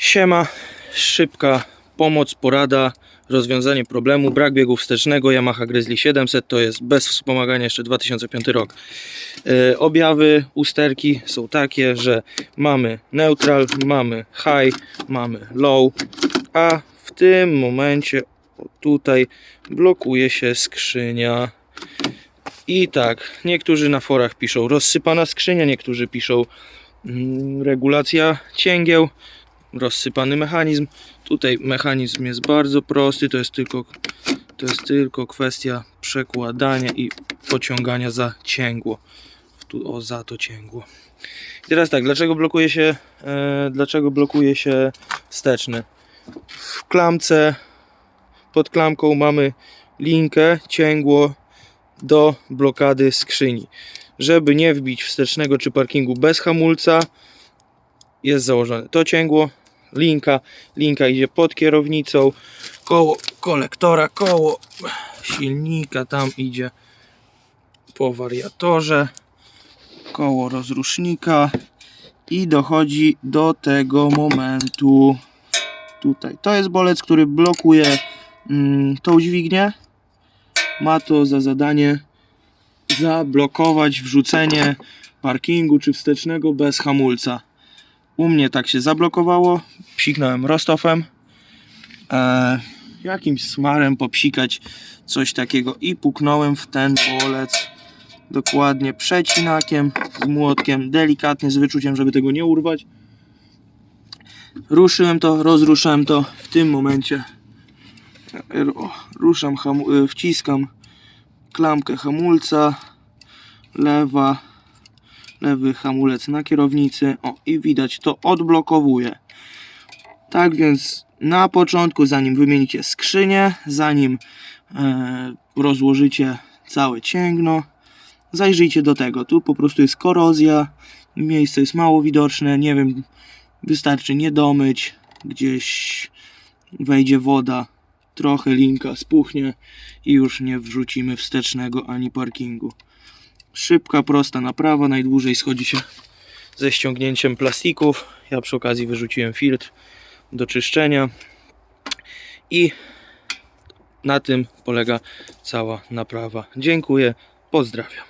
Siema, szybka pomoc, porada, rozwiązanie problemu. Brak biegu wstecznego Yamaha Grizzly 700 to jest bez wspomagania jeszcze 2005 rok. E, objawy usterki są takie, że mamy neutral, mamy high, mamy low, a w tym momencie tutaj blokuje się skrzynia. I tak, niektórzy na forach piszą rozsypana skrzynia, niektórzy piszą mm, regulacja cięgieł, rozsypany mechanizm. Tutaj mechanizm jest bardzo prosty, to jest tylko, to jest tylko kwestia przekładania i pociągania za cięgło. Tu, o, za to cięgło. I teraz tak, dlaczego blokuje się, e, dlaczego blokuje się wsteczny? W klamce, pod klamką mamy linkę, cięgło do blokady skrzyni. Żeby nie wbić wstecznego czy parkingu bez hamulca, jest założone to cięgło, linka, linka idzie pod kierownicą, koło kolektora, koło silnika tam idzie po wariatorze, koło rozrusznika i dochodzi do tego momentu tutaj. To jest bolec, który blokuje mm, tą dźwignię. Ma to za zadanie zablokować wrzucenie parkingu czy wstecznego bez hamulca. U mnie tak się zablokowało. Psiknąłem rostofem. E, jakimś smarem popsikać coś takiego i puknąłem w ten bolec dokładnie przecinakiem z młotkiem, delikatnie z wyczuciem, żeby tego nie urwać. Ruszyłem to, rozruszałem to w tym momencie. Ruszam, y, wciskam klamkę hamulca, lewa, lewy hamulec na kierownicy. O, i widać, to odblokowuje. Tak więc na początku, zanim wymienicie skrzynię, zanim e, rozłożycie całe cięgno, zajrzyjcie do tego. Tu po prostu jest korozja, miejsce jest mało widoczne, nie wiem, wystarczy nie domyć, gdzieś wejdzie woda, trochę linka spuchnie i już nie wrzucimy wstecznego ani parkingu. Szybka, prosta naprawa, najdłużej schodzi się ze ściągnięciem plastików. Ja przy okazji wyrzuciłem filtr do czyszczenia i na tym polega cała naprawa. Dziękuję, pozdrawiam.